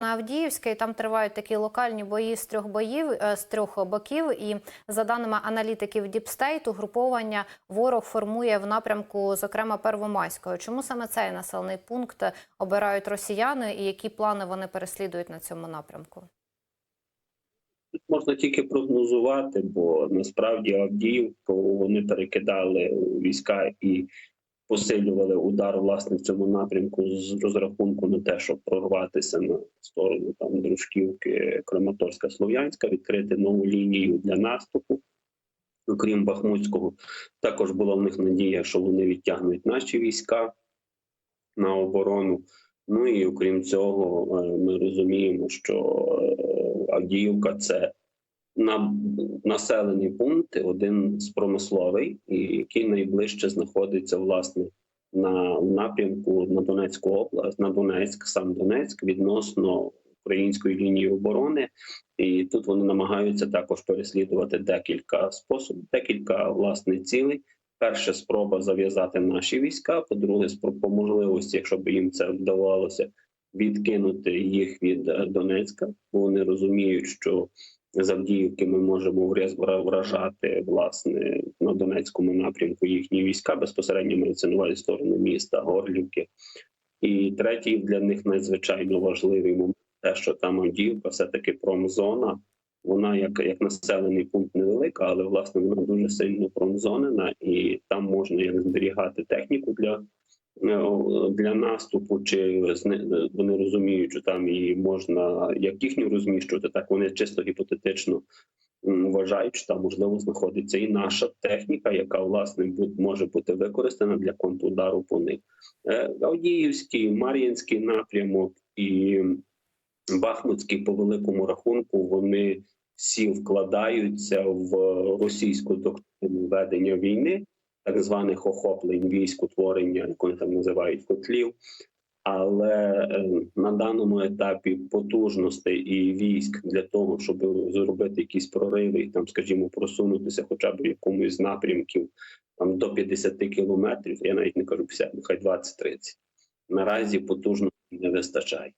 на Авдіївське, і там тривають такі локальні бої з трьох боїв е, з трьох боків. І за даними аналітиків Діпстейт, угруповання ворог формує в напрямку, зокрема Первомайського. Чому саме цей населений пункт обирають росіяни, і які плани вони переслідують на цьому напрямку? Тут можна тільки прогнозувати, бо насправді Авдіївку вони перекидали війська і посилювали удар власне в цьому напрямку з розрахунку на те, щоб прорватися на сторону там Дружківки, Краматорська, Слов'янська, відкрити нову лінію для наступу. Окрім Бахмутського, також була в них надія, що вони відтягнуть наші війська на оборону. Ну і окрім цього, е, ми розуміємо, що е, Авдіївка це на населений пункт, один з промисловий, який найближче знаходиться власне на напрямку на Донецьку область, на Донецьк, сам Донецьк, відносно української лінії оборони. І тут вони намагаються також переслідувати декілька способів, декілька власне цілей. Перше спроба зав'язати наші війська. По-друге, по можливості, якщо б їм це вдавалося, відкинути їх від е, Донецька, бо вони розуміють, що з Авдіївки ми можемо вражати власне на Донецькому напрямку їхні війська безпосередньо мається на увазі сторону міста Горлівки. І третій для них надзвичайно важливий момент, те, що там Авдіївка, все таки промзона. Вона як, як населений пункт невелика, але власне вона дуже сильно промзонена, і там можна як зберігати техніку для, для наступу, чи вони розуміють, що там її можна як їхню розміщувати, так вони чисто гіпотетично вважають, що там можливо знаходиться і наша техніка, яка власне може бути використана для контрудару по них. Е, Авдіївський, Мар'їнський напрямок і Бахмутський по великому рахунку вони всі вкладаються в російську доктрину ведення війни, так званих охоплень військ, утворення, як вони там називають котлів. Але е, на даному етапі потужностей і військ для того, щоб зробити якісь прориви, і там, скажімо, просунутися, хоча б в якомусь з напрямків там до 50 кілометрів, я навіть не кажу 50, нехай 20-30. Наразі потужностей не вистачає.